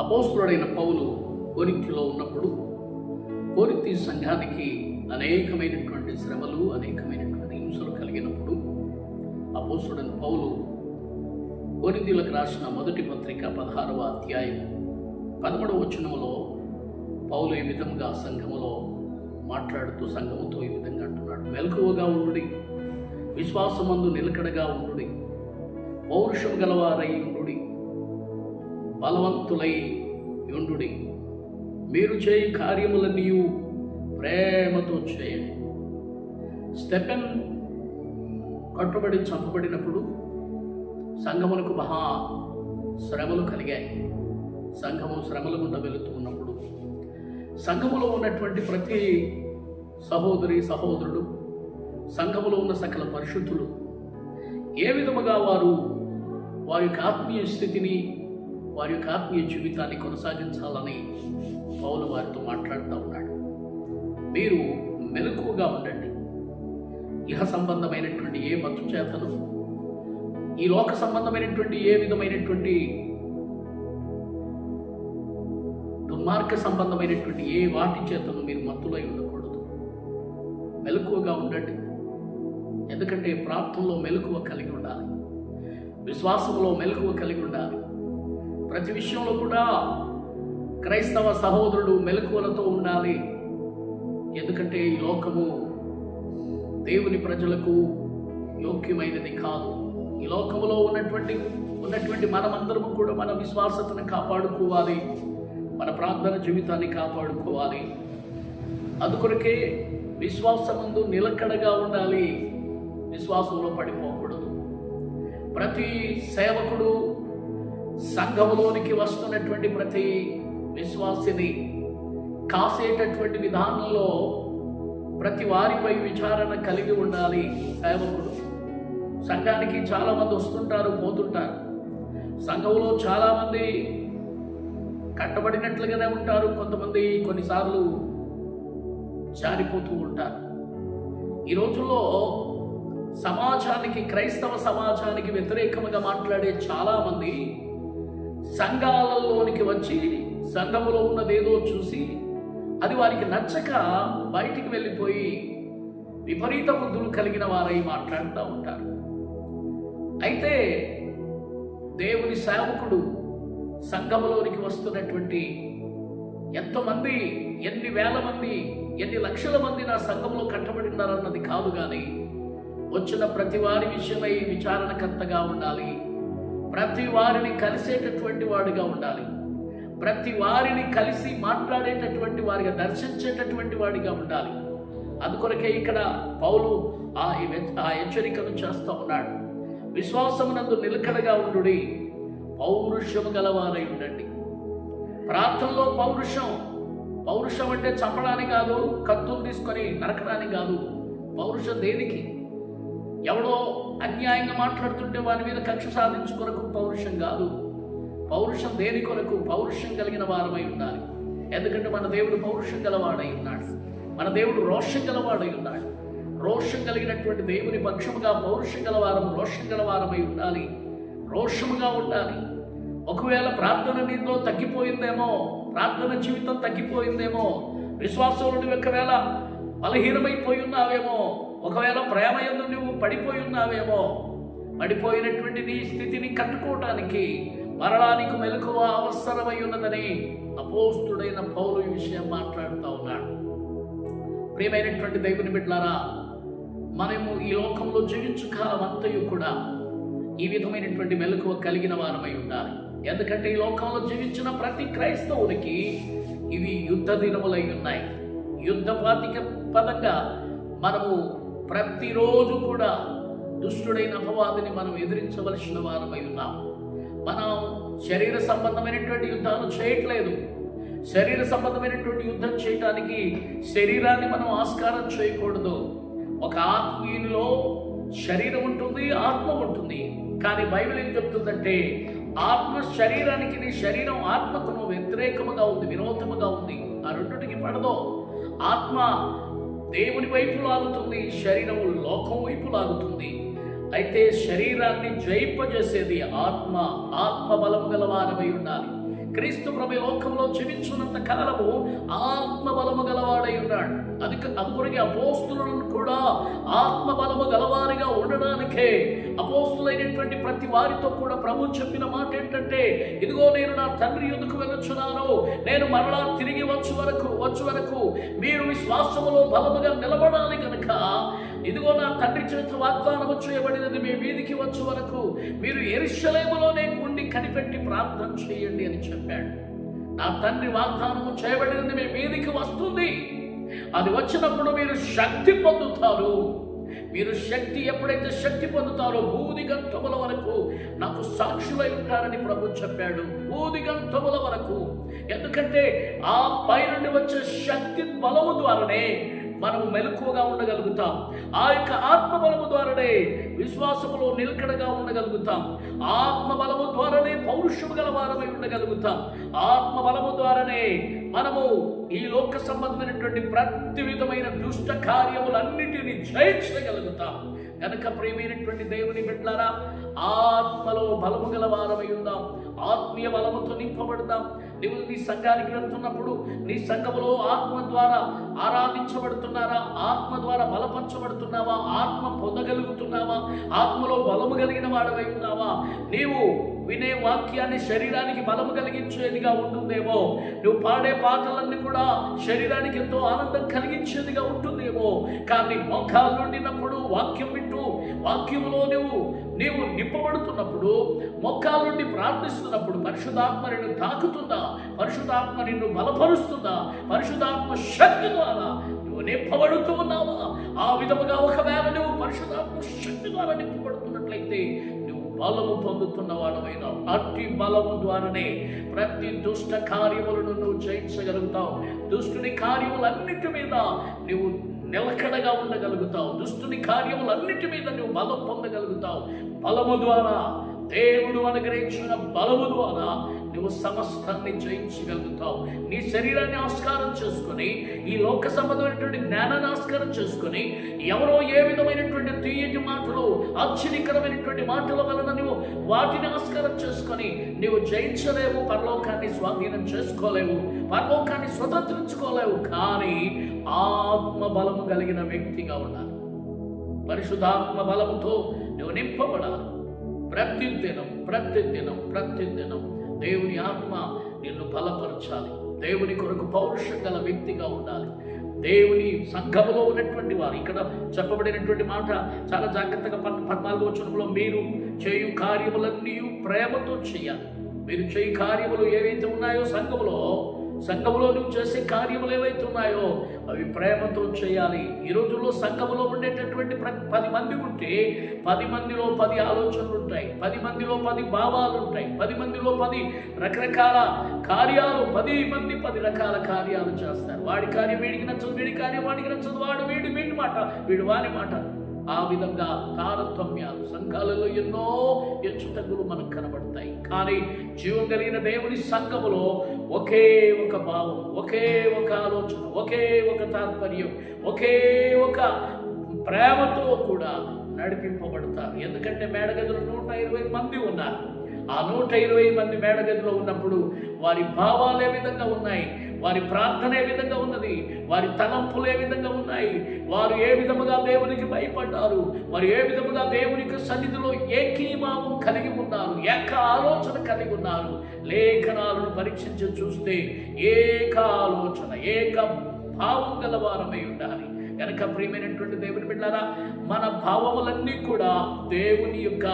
అపోస్తుడైన పౌలు కోరింతిలో ఉన్నప్పుడు కోరింతి సంఘానికి అనేకమైనటువంటి శ్రమలు అనేకమైనటువంటి హింసలు కలిగినప్పుడు అపోస్తుడైన పౌలు కోరింతీలకు రాసిన మొదటి పత్రిక పదహారవ అధ్యాయం పదమూడవ వచనంలో పౌలు ఈ విధంగా సంఘములో మాట్లాడుతూ సంఘముతో ఈ విధంగా అంటున్నాడు. మెలకువగా ఉండుడి విశ్వాసమందు నిలకడగా ఉండుడి పౌరుషం గలవారై ఉండుడి బలవంతులై యుండుడి మీరు చేయి కార్యములన్నీ ప్రేమతో చేయండి. స్టెపెన్ కట్టుబడి చంపబడినప్పుడు సంఘములకు మహా శ్రమలు కలిగాయి. సంఘము శ్రమల గుండా వెళుతూ ఉన్నప్పుడు సంఘములో ఉన్నటువంటి ప్రతి సహోదరి సహోదరుడు సంఘములో ఉన్న సకల పరిశుద్ధులు ఏ విధముగా వారు వారి యొక్క ఆత్మీయ స్థితిని వారి యొక్క ఆత్మీయ జీవితాన్ని కొనసాగించాలని పౌలు వారితో మాట్లాడుతూ ఉన్నాడు. మీరు మెలకువగా ఉండండి. ఇహ సంబంధమైనటువంటి ఏ మత్తు చేతను ఈ లోక సంబంధమైనటువంటి ఏ విధమైనటువంటి దుర్మార్గ సంబంధమైనటువంటి ఏ వాటి చేతను మీరు మత్తులై ఉండకూడదు. మెలకువగా ఉండండి. ఎందుకంటే ప్రాప్తంలో మెలకువ కలిగి ఉండాలి. విశ్వాసంలో మెలకువ కలిగి ఉండాలి. ప్రతి విషయంలో కూడా క్రైస్తవ సహోదరుడు మెలకువలతో ఉండాలి. ఎందుకంటే ఈ లోకము దేవుని ప్రజలకు యోగ్యమైనది కాదు. ఈ లోకములో ఉన్నటువంటి ఉన్నటువంటి మనమందరము కూడా మన విశ్వాసతను కాపాడుకోవాలి. మన ప్రార్థన జీవితాన్ని కాపాడుకోవాలి. అందుకొరకే విశ్వాసమందు నిలకడగా ఉండాలి. విశ్వాసంలో పడిపోకూడదు. ప్రతి సేవకుడు సంఘములోనికి వస్తున్నటువంటి ప్రతి విశ్వాసిని కాసేటటువంటి విధానంలో ప్రతి వారిపై విచారణ కలిగి ఉండాలి సేవకుడు. సంఘానికి చాలామంది వస్తుంటారు పోతుంటారు. సంఘంలో చాలామంది కట్టబడినట్లుగానే ఉంటారు. కొంతమంది కొన్నిసార్లు జారిపోతూ ఉంటారు. ఈ రోజుల్లో సమాజానికి క్రైస్తవ సమాజానికి వ్యతిరేకముగా మాట్లాడే చాలామంది సంఘాలలోనికి వచ్చి సంఘములో ఉన్నదేదో చూసి అది వారికి నచ్చక బయటికి వెళ్ళిపోయి విపరీత బుద్ధులు కలిగిన వారై మాట్లాడుతూ ఉంటారు. అయితే దేవుని సేవకుడు సంఘములోనికి వస్తున్నటువంటి ఎంతమంది ఎన్ని వేల మంది ఎన్ని లక్షల మంది నా సంఘంలో కట్టబడి ఉన్నారన్నది కాదు కానీ వచ్చిన ప్రతి వారి విషయమై విచారణకర్తగా ఉండాలి. ప్రతి వారిని కలిసేటటువంటి వాడిగా ఉండాలి. ప్రతి వారిని కలిసి మాట్లాడేటటువంటి వారిగా దర్శించేటటువంటి వాడిగా ఉండాలి. అందుకొరకే ఇక్కడ పౌలు ఆ ఆ హెచ్చరికను చేస్తూ ఉన్నాడు. విశ్వాసమునందు నిలకడగా ఉండుడి పౌరుషము గలవారై ఉండండి. ప్రార్థనలో పౌరుషం పౌరుషం అంటే చంపడానికి కాదు కత్తులు తీసుకొని నరకడానికి కాదు పౌరుషం దేనికి? ఎవడో అన్యాయంగా మాట్లాడుతుంటే వారి మీద కక్ష సాధించు కొరకు పౌరుషం కాదు. పౌరుషం దేని కొరకు? పౌరుషం కలిగిన వారమై ఉండాలి. ఎందుకంటే మన దేవుడు పౌరుషం గలవాడై ఉన్నాడు. మన దేవుడు రోషం గలవాడై ఉన్నాడు. రోషం కలిగినటువంటి దేవుని పక్షముగా పౌరుషం గలవారం రోషం గలవారమై ఉండాలి. రోషముగా ఉండాలి. ఒకవేళ ప్రార్థన నీతో తగ్గిపోయిందేమో ప్రార్థన జీవితం తగ్గిపోయిందేమో విశ్వాసంలో ఒకవేళ బలహీనమైపోయి ఉన్నావేమో ఒకవేళ ప్రేమ ఎందు నువ్వు పడిపోయి ఉన్నావేమో పడిపోయినటువంటి నీ స్థితిని కట్టుకోవటానికి మరణానికి మెలకువ అవసరమై ఉన్నదని అపోస్తుడైన పౌరు ఈ విషయం మాట్లాడుతూ ఉన్నాడు. ప్రియమైనటువంటి దేవుని బిడ్డలారా మనము ఈ లోకంలో జీవించు కాలం అంతయు కూడా ఈ విధమైనటువంటి మెలకువ కలిగిన వారమై ఉండాలి. ఎందుకంటే ఈ లోకంలో జీవించిన ప్రతి క్రైస్తవునికి ఇవి యుద్ధ దినములై ఉన్నాయి. యుద్ధ పాతిక పదంగా మనము ప్రతిరోజు కూడా దుష్టుడైన అపవాదిని మనం ఎదిరించవలసిన వారమై ఉన్నాం. మనం శరీర సంబంధమైనటువంటి యుద్ధాలు చేయట్లేదు. శరీర సంబంధమైనటువంటి యుద్ధం చేయటానికి శరీరాన్ని మనం ఆస్కారం చేయకూడదు. ఒక ఆత్మీయునిలో శరీరం ఉంటుంది ఆత్మ ఉంటుంది. కానీ బైబిల్ ఏం చెప్తుందంటే ఆత్మ శరీరానికి నీ శరీరం ఆత్మకు వ్యతిరేకముగా ఉంది విరోధముగా ఉంది. ఆ రెండుటికి పడదో. ఆత్మ దేవుని వైపు లాగుతుంది శరీరము లోకం వైపు లాగుతుంది. అయితే శరీరాన్ని జయింపజేసేది ఆత్మ ఆత్మ బలం గల వారమై ఉండాలి. క్రీస్తు ప్రభు లోకంలో జీవించున్నంత కాలము ఆత్మ బలము గలవాడై ఉన్నాడు. అది అది అపోస్తులను కూడా ఆత్మ బలము గలవారిగా ఉండడానికే అపోస్తులైనటువంటి ప్రతి వారితో కూడా ప్రభు చెప్పిన మాట ఏంటంటే ఇదిగో నేను నా తండ్రి ఎందుకు వెళ్ళొచ్చున్నాను నేను మరలా తిరిగి వచ్చు వరకు వచ్చు వరకు మీరు విశ్వాసములో బలముగా నిలబడాలి కనుక ఇదిగో నా తండ్రి చేత వాగ్దానము చేయబడినది మీ వీధికి వచ్చు వరకు మీరు ఎరుషలేములోనే ఉండి కనిపెట్టి ప్రార్థన చేయండి అని చెప్పాడు. నా తండ్రి వాగ్దానము చేయబడినది మీ మీదికి వస్తుంది. అది వచ్చినప్పుడు మీరు శక్తి పొందుతారు. మీరు శక్తి ఎప్పుడైతే శక్తి పొందుతారో భూదిగంతముల వరకు నాకు సాక్షులై ఉంటారని ప్రభు చెప్పాడు. భూదిగంతముల వరకు. ఎందుకంటే ఆ పై నుండి వచ్చే శక్తి బలము ద్వారానే మనము మెలకువగా ఉండగలుగుతాం. ఆ యొక్క ఆత్మ బలము ద్వారానే విశ్వాసములో నిలకడగా ఉండగలుగుతాం. ఆత్మ బలము ద్వారానే పౌరుషము గల వారమై ఉండగలుగుతాం. ఆత్మ బలము ద్వారానే మనము ఈ లోక సంబంధమైనటువంటి ప్రతి విధమైన దుష్ట కార్యములన్నిటిని జయించగలుగుతాం. కనుక ప్రేమైనటువంటి దేవుని బిడ్డలారా ఆత్మలో బలము గల వారమై ఉందాం. ఆత్మీయ బలముతో నింపబడదాం నువ్వు నీ సంఘానికి వెళ్తున్నప్పుడు నీ సంఘములో ఆత్మ ద్వారా ఆరాధించబడుతున్నారా? ఆత్మ ద్వారా బలపరచబడుతున్నావా? ఆత్మ పొందగలుగుతున్నావా? ఆత్మలో బలము కలిగిన వాడవై ఉన్నావా? నీవు వినే వాక్యాన్ని శరీరానికి బలము కలిగించేదిగా ఉంటుందేమో? నువ్వు పాడే పాటలన్నీ కూడా శరీరానికి ఎంతో ఆనందం కలిగించేదిగా ఉంటుందేమో? కానీ మోకాలు నుండినప్పుడు వాక్యం వింటూ వాక్యములో నువ్వు నీవు నింపబడుతున్నప్పుడు మొక్కాల నుండి ప్రార్థిస్తున్నప్పుడు పరిశుధాత్మ నిన్ను తాకుతుందా? పరిశుధాత్మ నిన్ను బలపరుస్తుందా? పరిశుధాత్మ శక్తి ద్వారా నువ్వు నింపబడుతూ ఉన్నావా? ఆ విధముగా ఒకవేళ నువ్వు పరిశుధాత్మ శక్తి ద్వారా నింపబడుతున్నట్లయితే నువ్వు బలము పొందుతున్న వాడమైన అట్టి బలము ద్వారానే ప్రతి దుష్ట కార్యములను నువ్వు జయించగలుగుతావు. దుష్టుని కార్యములన్నిటి మీద నువ్వు నిలకడగా ఉండగలుగుతావు. దుష్టుని కార్యములన్నిటి మీద నువ్వు బలం పొందగలుగుతావు. బలము ద్వారా దేవుడు అనుగ్రహించిన బలము ద్వారా నువ్వు సమస్తాన్ని జయించగలుగుతావు. నీ శరీరాన్ని ఆస్కారం చేసుకొని ఈ లోక సంబంధమైనటువంటి జ్ఞానాన్ని ఆస్కారం చేసుకొని ఎవరో ఏ విధమైనటువంటి తీయటి మాటలు ఆశ్చర్యకరమైనటువంటి మాటల వలన నువ్వు వాటిని ఆస్కారం చేసుకొని నువ్వు జయించలేవు పరలోకాన్ని స్వాధీనం చేసుకోలేవు పరలోకాన్ని స్వతంత్రించుకోలేవు. కానీ బలము కలిగిన వ్యక్తిగా ఉండాలి. పరిశుద్ధాత్మ బలముతో నువ్వు నింపబడాలి. ప్రతి దినం ప్రతి దినం ప్రతి దినం దేవుని ఆత్మ నిన్ను బలపరచాలి. దేవుని కొరకు పౌరుషం గల వ్యక్తిగా ఉండాలి. దేవుని సంఘములో ఉన్నటువంటి వారు ఇక్కడ చెప్పబడినటువంటి మాట చాలా జాగ్రత్తగా పద్ పద్నాలుగో వచనంలో మీరు చేయు కార్యములన్నీ ప్రేమతో చేయాలి. మీరు చేయు కార్యములు ఏవైతే ఉన్నాయో సంఘములో సంఘములో నువ్వు చేసే కార్యములు ఏవైతే ఉన్నాయో అవి ప్రేమతో చేయాలి. ఈ రోజుల్లో సంఘములో ఉండేటటువంటి పది మంది ఉంటే పది మందిలో పది ఆలోచనలు ఉంటాయి పది మందిలో పది భావాలు ఉంటాయి పది మందిలో పది రకరకాల కార్యాలు పది మంది పది రకాల కార్యాలు చేస్తారు. వాడి కార్యం వీడికి నచ్చదు వీడి కార్యం వాడికి నచ్చదు. వాడు వీడి వీడి మాట వీడు వాని మాట. ఆ విధంగా తారతమ్యాలు సంఘాలలో ఎన్నో హెచ్చుతగ్గులు మనకు కనబడతాయి. కానీ జీవం కలిగిన దేవుని సంఘములో ఒకే ఒక భావం ఒకే ఒక ఆలోచన ఒకే ఒక తాత్పర్యం ఒకే ఒక ప్రేమతో కూడా నడిపింపబడతారు. ఎందుకంటే మేడగదులు నూట ఇరవై మంది ఉన్నారు. ఆ నూట ఇరవై మంది మేడగదిలో ఉన్నప్పుడు వారి భావాలు ఏ విధంగా ఉన్నాయి? వారి ప్రార్థన ఏ విధంగా ఉన్నది? వారి తలంపులు ఏ విధంగా ఉన్నాయి? వారు ఏ విధముగా దేవునికి భయపడ్డారు? వారు ఏ విధముగా దేవునికి సన్నిధిలో ఏకీభావం కలిగి ఉన్నారు? ఏక ఆలోచన కలిగి ఉన్నారు? లేఖనాలను పరీక్షించి చూస్తే ఏక ఆలోచన ఏక భావం గలవారమై ఉండాలి. కనుక ప్రియమైనటువంటి దేవుని బిడ్డారా మన భావములన్నీ కూడా దేవుని యొక్క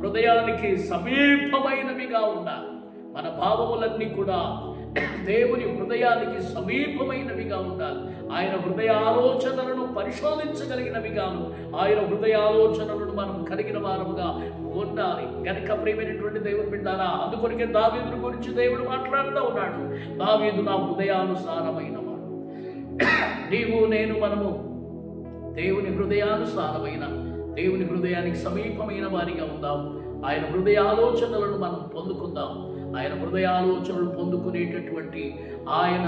హృదయానికి సమీపమైనవిగా ఉండాలి. మన భావములన్నీ కూడా దేవుని హృదయానికి సమీపమైనవిగా ఉండాలి. ఆయన హృదయ ఆలోచనలను పరిశోధించగలిగినవిగాను. ఆయన హృదయ ఆలోచనలను మనం కలిగిన వారముగా ఉండాలి. గనక ప్రేమైనటువంటి దేవుని బిడ్డారా అందుకొరికే దావీదుని గురించి దేవుడు మాట్లాడుతూ ఉన్నాడు. దావీదు నా హృదయానుసారమైన వాడు. నీవు నేను మనము దేవుని హృదయానుసారమైన దేవుని హృదయానికి సమీపమైన వారిగా ఉందాం. ఆయన హృదయ ఆలోచనలను మనం పొందుకుందాం. ఆయన హృదయ ఆలోచనలు పొందుకునేటటువంటి ఆయన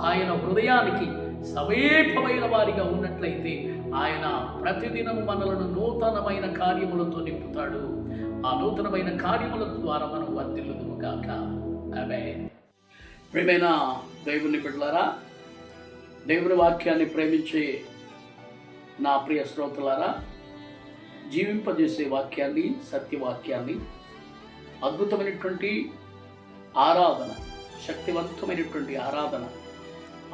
ఆయన హృదయానికి సమీపమైన వారిగా ఉన్నట్లయితే ఆయన ప్రతిదినం మనలను నూతనమైన కార్యములతో నింపుతాడు. ఆ నూతనమైన కార్యముల ద్వారా మనం వర్తిల్లుదుము కాక ఆమె ప్రేమైన దేవుని బిడ్డలారా దేవుని వాక్యాన్ని ప్రేమించే నా ప్రియ శ్రోతలారా జీవింపజేసే వాక్యాన్ని సత్యవాక్యాన్ని అద్భుతమైనటువంటి ఆరాధన శక్తివంతమైనటువంటి ఆరాధన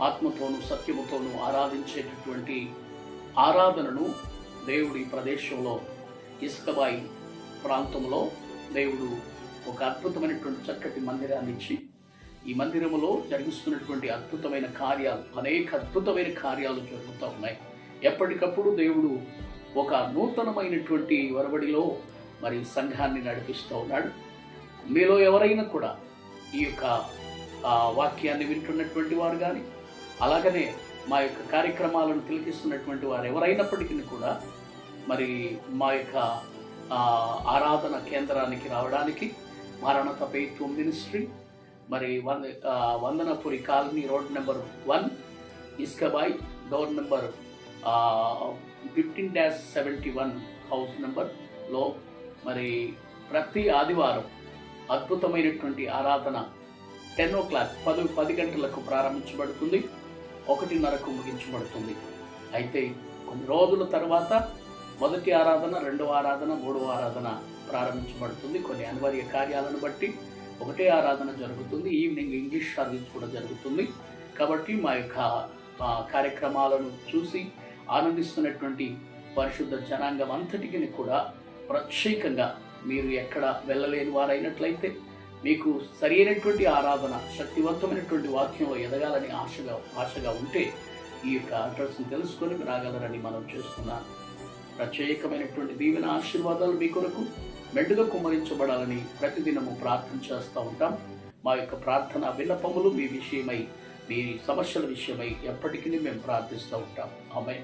ఆత్మతోనూ సత్యముతోనూ ఆరాధించేటటువంటి ఆరాధనను దేవుడి ప్రదేశంలో ఇసుకబాయి ప్రాంతంలో దేవుడు ఒక అద్భుతమైనటువంటి చక్కటి మందిరాన్ని ఇచ్చి ఈ మందిరములో జరిగిస్తున్నటువంటి అద్భుతమైన కార్యాలు అనేక అద్భుతమైన కార్యాలు జరుగుతూ ఉన్నాయి. ఎప్పటికప్పుడు దేవుడు ఒక నూతనమైనటువంటి వరబడిలో మరి సంఘాన్ని నడిపిస్తూ ఉన్నాడు. మీలో ఎవరైనా కూడా ఈ యొక్క వాక్యాన్ని వింటున్నటువంటి వారు కానీ అలాగనే మా యొక్క కార్యక్రమాలను తిలకిస్తున్నటువంటి వారు ఎవరైనప్పటికీ కూడా మరి మా యొక్క ఆరాధన కేంద్రానికి రావడానికి మరణత పేత్వం మినిస్ట్రీ మరి వంద Vandanapuri colony road number one ఇస్కబాయ్ door number fifty dash seventy one house నెంబర్లో మరి ప్రతి ఆదివారం అద్భుతమైనటువంటి ఆరాధన టెన్ ఓ క్లాక్ పది పది గంటలకు ప్రారంభించబడుతుంది. ఒకటిన్నరకు ముగించబడుతుంది. అయితే కొన్ని రోజుల తర్వాత మొదటి ఆరాధన రెండవ ఆరాధన మూడవ ఆరాధన ప్రారంభించబడుతుంది. కొన్ని అనివార్య కార్యాలను బట్టి ఒకటే ఆరాధన జరుగుతుంది. ఈవినింగ్ ఇంగ్లీష్ సర్వీస్ కూడా జరుగుతుంది. కాబట్టి మా యొక్క కార్యక్రమాలను చూసి ఆనందిస్తున్నటువంటి పరిశుద్ధ జనాంగం అంతటికి కూడా ప్రత్యేకంగా మీరు ఎక్కడ వెళ్ళలేని వారైనట్లయితే మీకు సరైనటువంటి ఆరాధన శక్తివంతమైనటువంటి వాక్యంలో ఎదగాలని ఆశగా ఆశగా ఉంటే ఈ యొక్క అడ్రస్ని తెలుసుకొని రాగలరని మనం చేస్తున్నాం. ప్రత్యేకమైనటువంటి దీవెన ఆశీర్వాదాలు మీ కొరకు మెండుగా కుమ్మరించబడాలని ప్రతిదినము ప్రార్థన చేస్తూ ఉంటాం. మా యొక్క ప్రార్థన విన్నపములు మీ విషయమై మీ సమస్యల విషయమై ఎప్పటికీ మేము ప్రార్థిస్తూ ఉంటాం. ఆమె